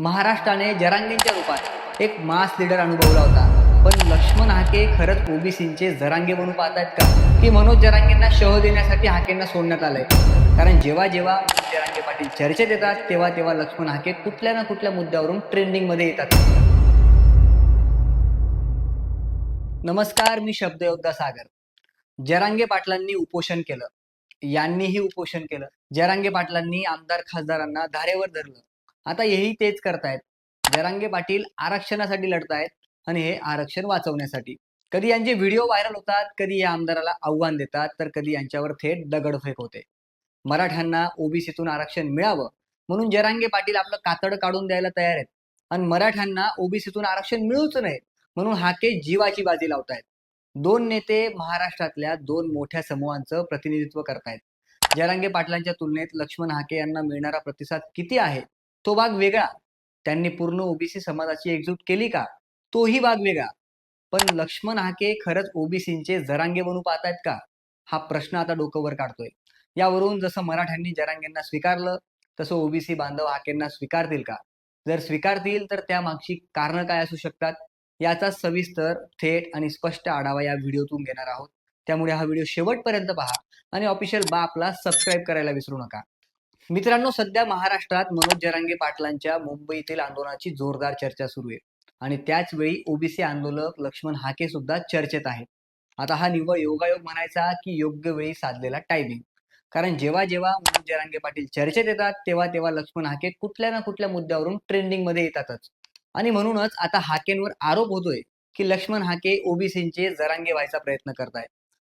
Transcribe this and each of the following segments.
महाराष्ट्राने जरांगेंच्या रूपात एक मास लीडर अनुभवला होता. पण लक्ष्मण हाके खरंच ओबीसींचे जरांगे म्हणून पाहतायत का? की मनोज जरांगेंना शह देण्यासाठी हाकेंना सोडण्यात आलंय. कारण जेव्हा जेव्हा जरांगे पाटील चर्चेत येतात तेव्हा तेव्हा लक्ष्मण हाके कुठल्या ना कुठल्या मुद्द्यावरून ट्रेंडिंगमध्ये येतात. नमस्कार मी शब्दयोद्धा सागर. जरांगे पाटलांनी उपोषण केलं. यांनीही उपोषण केलं. जरांगे पाटलांनी आमदार खासदारांना धारेवर धरलं. आता हेही तेच करतायत. जरांगे पाटील आरक्षणासाठी लढतायत आणि हे आरक्षण वाचवण्यासाठी. कधी यांचे व्हिडिओ व्हायरल होतात कधी या आमदाराला आव्हान देतात तर कधी यांच्यावर थेट दगडफेक होते. मराठ्यांना ओबीसीतून आरक्षण मिळावं म्हणून जरांगे पाटील आपलं कातड काढून द्यायला तयार आहेत. आणि मराठ्यांना ओबीसीतून आरक्षण मिळूच नये म्हणून हाके जीवाची बाजी लावतायत. दोन नेते महाराष्ट्रातल्या दोन मोठ्या समूहांचं प्रतिनिधित्व करतायत. जरांगे पाटलांच्या तुलनेत लक्ष्मण हाके यांना मिळणारा प्रतिसाद किती आहे? तो भाग वेगळा. त्यांनी पूर्ण ओबीसी समाजाची एकजूट केली का? तोही भाग वेगळा. पण लक्ष्मण हाके खरंच ओबीसींचे जरांगे बनू पाहतायत का? हा प्रश्न आता डोकंवर काढतोय. यावरून जसं मराठ्यांनी जरांगेंना स्वीकारलं तसं ओबीसी बांधव हाकेंना स्वीकारतील का? जर स्वीकारतील तर त्यामागची कारणं काय असू शकतात? याचा सविस्तर थेट आणि स्पष्ट आढावा या व्हिडिओतून घेणार आहोत. त्यामुळे हा व्हिडिओ शेवटपर्यंत पहा आणि ऑफिशियल बापला सबस्क्राईब करायला विसरू नका. मित्रांनो सध्या महाराष्ट्रात मनोज जरांगे पाटलांच्या मुंबईतील आंदोलनाची जोरदार चर्चा सुरू आहे. आणि त्याच वेळी ओबीसी आंदोलक लक्ष्मण हाके सुद्धा चर्चेत आहेत. आता हा निव्वळ योगायोग म्हणायचा की योग्य वेळी साधलेला टायमिंग कारण जेव्हा जेव्हा मनोज जरांगे पाटील चर्चेत येतात तेव्हा तेव्हा लक्ष्मण हाके कुठल्या ना कुठल्या मुद्द्यावरून ट्रेंडिंगमध्ये येतातच. आणि म्हणूनच आता हाकेंवर आरोप होतोय की लक्ष्मण हाके ओबीसींचे जरांगे व्हायचा प्रयत्न करतायत.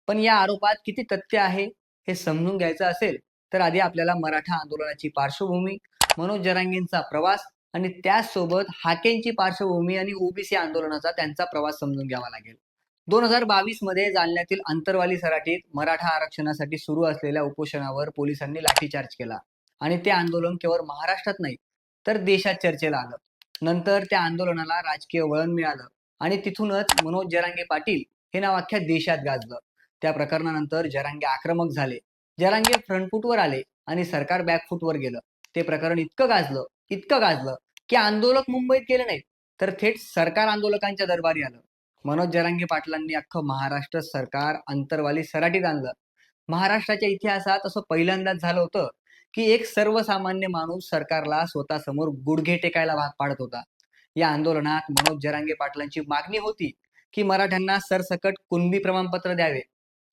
पण या आरोपात किती तथ्य आहे हे समजून घ्यायचं असेल तर आधी आपल्याला मराठा आंदोलनाची पार्श्वभूमी मनोज जरांगेंचा प्रवास आणि त्याचसोबत हाकेंची पार्श्वभूमी आणि ओबीसी आंदोलनाचा त्यांचा प्रवास समजून घ्यावा लागेल. दोन हजार बावीसमध्ये जालन्यातील अंतरवाली सराटीत मराठा आरक्षणासाठी सुरू असलेल्या उपोषणावर पोलिसांनी लाठीचार्ज केला आणि ते आंदोलन केवळ महाराष्ट्रात नाही तर देशात चर्चेला आलं. नंतर त्या आंदोलनाला राजकीय वळण मिळालं आणि तिथूनच मनोज जरांगे पाटील हे नाव अख्ख्या देशात गाजलं. त्या प्रकरणानंतर जरांगे आक्रमक झाले. जरांगे फ्रंटफूटवर आले आणि सरकार बॅकफूटवर गेलं. ते प्रकरण इतकं गाजलं इतकं गाजलं की आंदोलक मुंबईत गेले नाहीत. तर थेट सरकार आंदोलकांच्या दरबारी आलं. मनोज जरांगे पाटलांनी अख्खं महाराष्ट्र सरकार अंतरवाली सराटीत आणलं. महाराष्ट्राच्या इतिहासात असं पहिल्यांदाच झालं होतं की एक सर्वसामान्य माणूस सरकारला स्वतःसमोर गुडघे टेकायला भाग पाडत होता. या आंदोलनात मनोज जरांगे पाटलांची मागणी होती की मराठ्यांना सरसकट कुणबी प्रमाणपत्र द्यावे.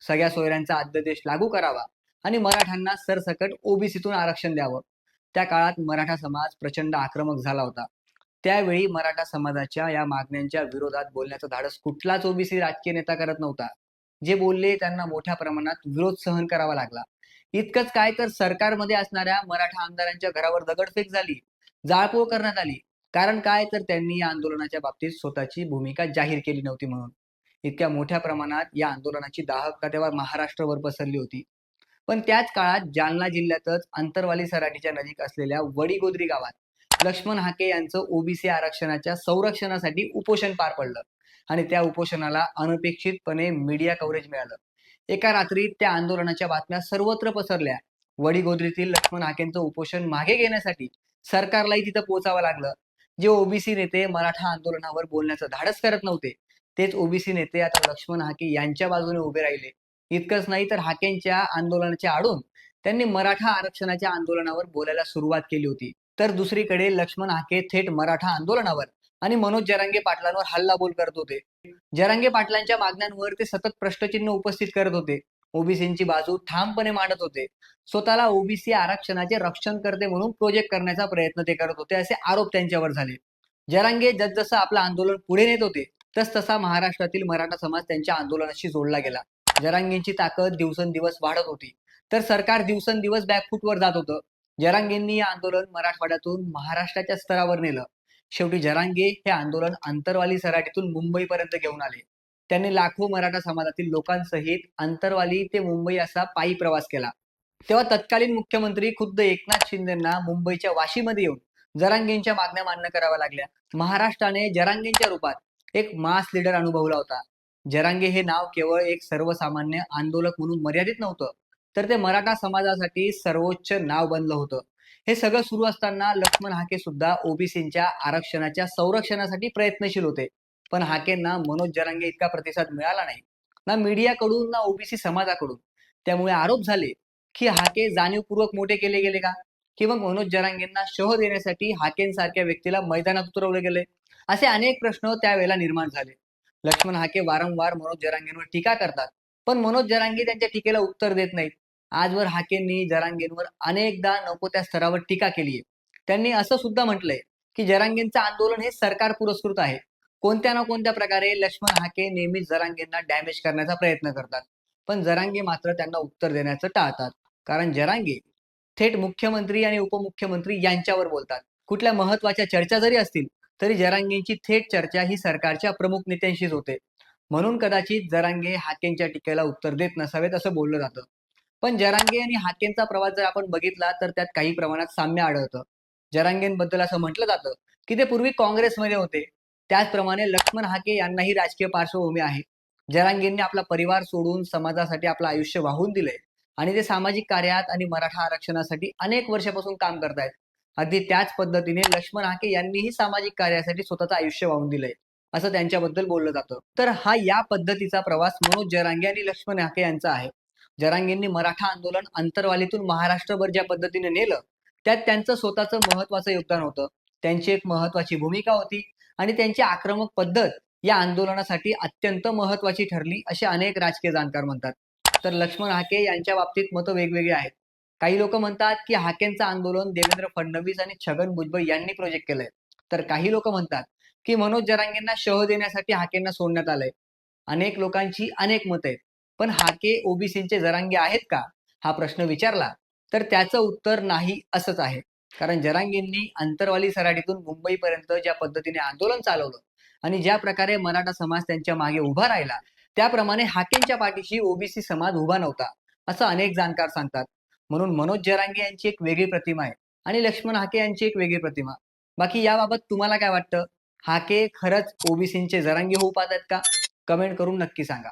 सगळ्या सोयऱ्यांचा अध्यादेश लागू करावा. आणि मराठ्यांना सरसकट ओबीसीतून आरक्षण द्यावं. त्या काळात मराठा समाज प्रचंड आक्रमक झाला होता. त्यावेळी मराठा समाजाच्या या मागण्यांच्या विरोधात बोलण्याचं धाडस कुठलाच ओबीसी राजकीय नेता करत नव्हता. जे बोलले त्यांना मोठ्या प्रमाणात विरोध सहन करावा लागला. इतकंच काय तर सरकारमध्ये असणाऱ्या मराठा आमदारांच्या घरावर दगडफेक झाली जाळपोळ करण्यात आली. कारण काय तर त्यांनी या आंदोलनाच्या बाबतीत स्वतःची भूमिका जाहीर केली नव्हती म्हणून. इतक्या मोठ्या प्रमाणात या आंदोलनाची दाहकता तेव्हा महाराष्ट्रभर पसरली होती. पण त्याच काळात जालना जिल्ह्यातच अंतरवाली सराटीच्या नजीक असलेल्या वडीगोद्री गावात लक्ष्मण हाके यांचं ओबीसी आरक्षणाच्या संरक्षणासाठी उपोषण पार पडलं. आणि त्या उपोषणाला अनपेक्षितपणे मीडिया कव्हरेज मिळालं. एका रात्री त्या आंदोलनाच्या बातम्या सर्वत्र पसरल्या. वडीगोद्रीतील लक्ष्मण हाकेंचं उपोषण मागे घेण्यासाठी सरकारलाही तिथं पोहोचावं लागलं. जे ओबीसी नेते मराठा आंदोलनावर बोलण्याचं धाडस करत नव्हते तेच ओबीसी नेते आता लक्ष्मण हाके यांच्या बाजूने उभे राहिले. इतकंच नाही तर हाकेंच्या आंदोलनाच्या आडून त्यांनी मराठा आरक्षणाच्या आंदोलनावर बोलायला सुरुवात केली होती. तर दुसरीकडे लक्ष्मण हाके थेट मराठा आंदोलनावर आणि मनोज जरांगे पाटलांवर हल्लाबोल करत होते. जरांगे पाटलांच्या मागण्यांवर ते सतत प्रश्नचिन्ह उपस्थित करत होते. ओबीसींची बाजू ठामपणे मांडत होते. स्वतःला ओबीसी आरक्षणाचे रक्षण करते म्हणून प्रोजेक्ट करण्याचा प्रयत्न ते करत होते असे आरोप त्यांच्यावर झाले. जरांगे जसजसं आपलं आंदोलन पुढे नेत होते तस तसा महाराष्ट्रातील मराठा समाज त्यांच्या आंदोलनाशी जोडला गेला. जरांगेंची ताकद दिवसेंदिवस वाढत होती. तर सरकार दिवसेंदिवस बॅकफूटवर जात होतं. जरांगेंनी हे आंदोलन मराठवाड्यातून महाराष्ट्राच्या स्तरावर नेलं. शेवटी जरांगे हे आंदोलन अंतरवाली सराटीतून मुंबईपर्यंत घेऊन आले. त्यांनी लाखो मराठा समाजातील लोकांसहित अंतरवाली ते मुंबई असा पायी प्रवास केला. तेव्हा तत्कालीन मुख्यमंत्री खुद्द एकनाथ शिंदेना मुंबईच्या वाशीमध्ये येऊन जरांगेंच्या मागण्या मान्य कराव्या लागल्या. महाराष्ट्राने जरांगेंच्या रूपात एक मास लीडर अनुभवला होता. जरांगे हे नाव केवळ एक सर्वसामान्य आंदोलक म्हणून मर्यादित नव्हतं तर ते मराठा समाजासाठी सर्वोच्च नाव बनलं होतं. हे सगळं सुरू असताना लक्ष्मण हाके सुद्धा ओबीसीच्या आरक्षणाच्या संरक्षणासाठी प्रयत्नशील होते पण हाकेंना मनोज जरांगे इतका प्रतिसाद मिळाला नाही. ना मीडियाकडून ना ओबीसी समाजाकडून. त्यामुळे आरोप झाले की हाके जाणीवपूर्वक मोठे केले गेले का? किंवा मनोज जरांगेंना शह देण्यासाठी हाकेंसारख्या व्यक्तीला मैदानात उतरवले गेले? असे अनेक प्रश्न त्यावेळेला निर्माण झाले. लक्ष्मण हाके वारंवार मनोज जरांगेंवर टीका करतात. पण मनोज जरांगे त्यांच्या टीकेला उत्तर देत नाहीत. आजवर हाकेंनी जरांगेंवर अनेकदा नको त्या स्तरावर टीका केली आहे. त्यांनी असं सुद्धा म्हटलंय की जरांगेंचं आंदोलन हे सरकार पुरस्कृत आहे. कोणत्या ना कोणत्या प्रकारे लक्ष्मण हाके नेहमीच जरांगेंना डॅमेज करण्याचा प्रयत्न करतात. पण जरांगे मात्र त्यांना उत्तर देण्याचं टाळतात. कारण जरांगे थेट मुख्यमंत्री आणि उपमुख्यमंत्री यांच्यावर बोलतात. कुठल्या महत्त्वाच्या चर्चा जरी असतील तरी जरांगेंची थेट चर्चा ही सरकारच्या प्रमुख नेत्यांशीच होते. म्हणून कदाचित जरांगे हाकेंच्या टीकेला उत्तर देत नसावेत असं बोललं जातं. पण जरांगे आणि हाकेंचा प्रवास जर आपण बघितला तर त्यात काही प्रमाणात साम्य आढळतं. जरांगेंबद्दल असं म्हटलं जातं की ते पूर्वी काँग्रेसमध्ये होते. त्याचप्रमाणे लक्ष्मण हाके यांनाही राजकीय पार्श्वभूमी आहे. जरांगेंनी आपला परिवार सोडून समाजासाठी आपलं आयुष्य वाहून दिलंय. आणि ते सामाजिक कार्यात आणि मराठा आरक्षणासाठी अनेक वर्षापासून काम करतायत. अगदी त्याच पद्धतीने लक्ष्मण हाके यांनीही सामाजिक कार्यासाठी स्वतःचं आयुष्य वाहून दिलंय असं त्यांच्याबद्दल बोललं जातं. तर हा या पद्धतीचा प्रवास मनोज जरांगे आणि लक्ष्मण हाके यांचा आहे. जरांगेंनी मराठा आंदोलन अंतरवालीतून महाराष्ट्रभर ज्या पद्धतीने नेलं त्यात त्यांचं स्वतःचं महत्वाचं योगदान होतं. त्यांची एक महत्वाची भूमिका होती आणि त्यांची आक्रमक पद्धत या आंदोलनासाठी अत्यंत महत्वाची ठरली असे अनेक राजकीय जाणकार म्हणतात. तर लक्ष्मण हाके यांच्या बाबतीत मतं वेगवेगळी आहेत. काही लोक म्हणतात की हाकेंचं आंदोलन देवेंद्र फडणवीस आणि छगन भुजबळ यांनी प्रोजेक्ट केलंय. तर काही लोक म्हणतात की मनोज जरांगेंना शह देण्यासाठी हाकेंना सोडण्यात आलंय. अनेक लोकांची अनेक मत आहेत. पण हाके ओबीसीचे जरांगे आहेत का? हा प्रश्न विचारला तर त्याचं उत्तर नाही असंच आहे. कारण जरांगेंनी अंतरवाली सराटीतून मुंबईपर्यंत ज्या पद्धतीने आंदोलन चालवलं आणि ज्या प्रकारे मराठा समाज त्यांच्या मागे उभा राहिला त्याप्रमाणे हाकेंच्या पाठीशी ओबीसी समाज उभा नव्हता असं अनेक जाणकार सांगतात. म्हणून मनोज जरांगे यांची एक वेगळी प्रतिमा आहे आणि लक्ष्मण हाके यांची एक वेगळी प्रतिमा. बाकी याबाबत तुम्हाला काय वाटतं? हाके खरंच ओबीसीचे जरांगे होऊ पाहतात का? कमेंट करून नक्की सांगा.